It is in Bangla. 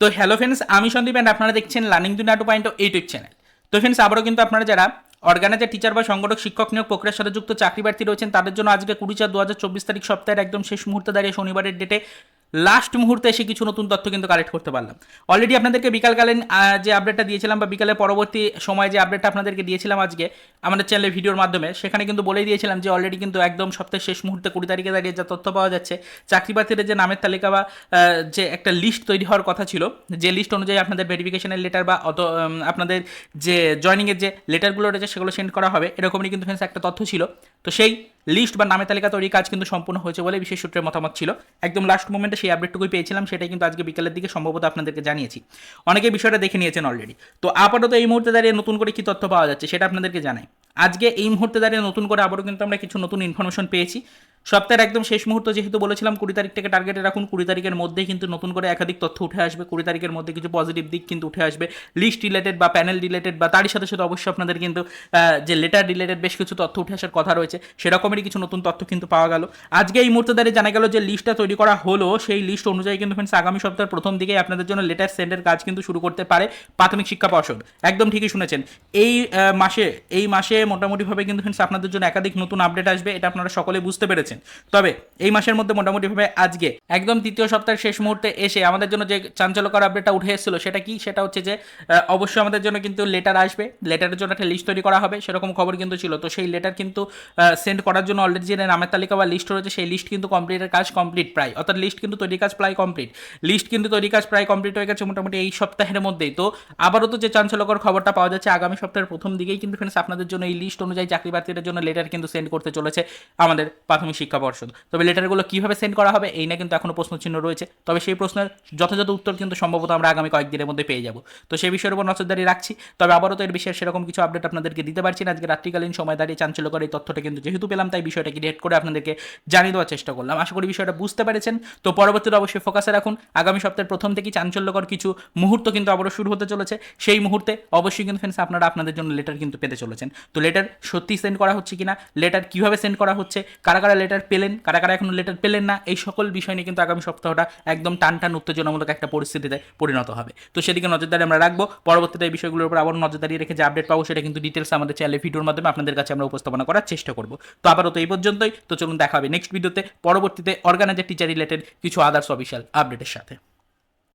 তো হ্যালো ফ্রেন্ডস আমি সন্দীপ অ্যান্ড আপনারা দেখছেন লার্নিং টু নাটু পয়েন্ট ইউটিউব চ্যানেল তো ফ্রেন্ডস আবারও কিন্তু আপনারা যারা অর্গানাইজার টিচার বা সংগঠক, শিক্ষক নিয়োগ প্রক্রিয়ার সাথে যুক্ত চাকরি প্রার্থী রয়েছেন, তাদের জন্য আজকে কুড়ি চার দু হাজার চব্বিশ তারিখ সপ্তাহের একদম শেষ মুহূর্তে দাঁড়িয়ে শনিবারের ডেটে লাস্ট মুহূর্তে এসে কিছু নতুন তথ্য কিন্তু কালেক্ট করতে পারলাম। অলরেডি আপনাদেরকে বিকালকালীন যে আপডেটটা দিয়েছিলাম বা বিকালের পরবর্তী সময় যে আপডেটটা আপনাদেরকে দিয়েছিলাম আজকে, আমাদের চ্যানেলের ভিডিওর মাধ্যমে, সেখানে কিন্তু বলেই দিয়েছিলাম যে অলরেডি কিন্তু একদম সপ্তাহের শেষ মুহূর্তে কুড়ি তারিখে দাঁড়িয়ে যা তথ্য পাওয়া যাচ্ছে, চাকরি প্রার্থীদের যে নামের তালিকা বা যে একটা লিস্ট তৈরি হওয়ার কথা ছিল, যে লিস্ট অনুযায়ী আপনাদের ভেরিফিকেশনের লেটার বা অত আপনাদের যে জয়নিংয়ের যে লেটারগুলো রয়েছে, সেগুলো সেন্ড করা হবে, এরকমই কিন্তু একটা তথ্য ছিল। তো সেই লিস্ট বা নামে তালিকা তৈরির কাজ কিন্তু সম্পূর্ণ হয়েছে বলে বিশেষ সূত্রের মতামত ছিল। একদম লাস্ট মোমেন্টে সেই আপডেটটুকুই পেয়েছিলাম, সেটাই কিন্তু আজকে বিকেলের দিকে সম্ভবত আপনাদেরকে জানিয়েছি। অনেকে বিষয়টা দেখে নিয়েছেন অলরেডি তো আপাতত এই মুহূর্তে দাঁড়িয়ে নতুন করে কী তথ্য পাওয়া যাচ্ছে সেটা আপনাদেরকে জানাই। আজকে এই মুহূর্তে দাঁড়িয়ে নতুন করে আবারও কিন্তু আমরা কিছু নতুন ইনফরমেশন পেয়েছি। সপ্তাহের একদম শেষ মুহূর্ত যেহেতু বলেছিলাম, কুড়ি তারিখ থেকে টার্গেটে রাখুন। কুড়ি তারিখের মধ্যেই কিন্তু নতুন করে একাধিক তথ্য উঠে আসবে। কুড়ি তারিখের মধ্যে কিছু পজিটিভ দিক কিন্তু উঠে আসবে। লিস্ট রিলেটেড বা প্যানেল রিলেটেড বা তারই সাথে সাথে অবশ্যই আপনাদের কিন্তু যে লেটার রিলেটেড বেশ কিছু তথ্য উঠে আসার কথা রয়েছে, সেরকমেরই কিছু নতুন তথ্য কিন্তু পাওয়া গেল। আজকে এই মুহূর্তে দাঁড়িয়ে জানা গেল যে লিস্টটা তৈরি করা হলো, সেই লিস্ট অনুযায়ী কিন্তু ফ্রেন্ডস আগামী সপ্তাহের প্রথম দিকেই আপনাদের জন্য লেটার সেন্ডের কাজ কিন্তু শুরু করতে পারে প্রাথমিক শিক্ষা পর্ষদ। একদম ঠিকই শুনেছেন। এই মাসে এই মাসে মোটামুটিভাবে কিন্তু ফ্রেন্ডস আপনাদের জন্য একাধিক নতুন আপডেট আসবে, এটা আপনারা সকলে বুঝতে পেরেছেন। তবে এই মাসের মধ্যে মোটামুটিভাবে আজকে একদম তৃতীয় সপ্তাহের শেষ মুহূর্তে এসে আমাদের জন্য যে চাঞ্চল্যকর আপডেটটা উঠে এসেছিল সেটা কি? সেটা হচ্ছে যে অবশ্যই আমাদের জন্য কিন্তু লেটার আসবে। লেটারের জন্য একটা লিস্ট তৈরি করা হবে। সেরকম খবর কিন্তু ছিল। তো সেই লেটার কিন্তু সেন্ড করার জন্য অলরেডি যে নামের তালিকা বা লিস্ট রয়েছে, সেই লিস্ট কিন্তু কমপ্লিটের কাজ কমপ্লিট প্রায়। অর্থাৎ লিস্ট কিন্তু তৈরি কাজ প্রায় কমপ্লিট লিস্ট কিন্তু তৈরি কাজ প্রায় কমপ্লিট হয়ে গেছে মোটামুটি এই সপ্তাহের মধ্যেই। তো আবারও তো যে চাঞ্চল্যকর খবরটা পাওয়া যাচ্ছে, আগামী সপ্তাহের প্রথম দিকেই কিন্তু ফ্রেন্ডস আপনাদের জন্য এই লিস্ট অনুযায়ী চাকরি প্রার্থীদের জন্য লেটার কিন্তু সেন্ড করতে চলেছে আমাদের প্রাথমিক শিক্ষা পর্ষদ তবে লেটারগুলো কীভাবে সেন্ড করা হবে, এই নিয়ে কিন্তু এখনও প্রশ্নচিহ্ন রয়েছে। তবে সেই প্রশ্নের যথাযথ উত্তর কিন্তু সম্ভবত আমরা আগামী কয়েকদিনের মধ্যে পেয়ে যাব। তো সেই বিষয়ের উপর নজরদারি রাখছি। তবে আবারও তো এর বিষয়ে সেরকম কিছু আপডেট আপনাদেরকে দিতে পারছি না। আজকে রাত্রিকালীন সময় দাঁড়িয়ে চাঞ্চল্যকর এই তথ্যটা কিন্তু যেহেতু পেলাম, তাই বিষয়টা ক্রিয়েট করে আপনাদেরকে জানিয়ে দেওয়ার চেষ্টা করলাম। আশা করি বিষয়টা বুঝতে পেরেছেন। তো পরবর্তীতে অবশ্যই ফোকাসে রাখুন। আগামী সপ্তাহের প্রথম থেকেই চাঞ্চল্যকর কিছু মুহূর্ত কিন্তু আবারও শুরু হতে চলেছে। সেই মুহূর্তে অবশ্যই কিন্তু ফ্রেন্ডস আপনারা আপনাদের জন্য লেটার কিন্তু পেতে চলেছেন। তো লেটার সত্যি সেন্ড করা হচ্ছে কিনা লেটার কীভাবে সেন্ড করা হচ্ছে, কারা কারা লেটার পেলেন, কারা কারা এখনও লেটার পেলেন না, এই সকল বিষয় নিয়ে কিন্তু আগামী সপ্তাহটা একদম টান টান উত্তেজনামূলক একটা পরিস্থিতিতে পরিণত হবে। তো সেদিকে নজরদারি আমরা রাখব। পরবর্তীতে এই বিষয়গুলোর উপর আবার নজরদারি রেখে যে আপডেট পাবো সেটা কিন্তু ডিটেলস আমাদের চ্যানেলে ভিডিওর মাধ্যমে আপনাদের কাছে আমরা উপস্থাপনা করার চেষ্টা করব। তো আবারও তো এই পর্যন্তই। তো চলুন দেখা হবে নেক্সট ভিডিওতে পরবর্তীতে অর্গানাইজার টিচার রিলেটেড কিছু আদার্স অফিসিয়াল আপডেটের সাথে।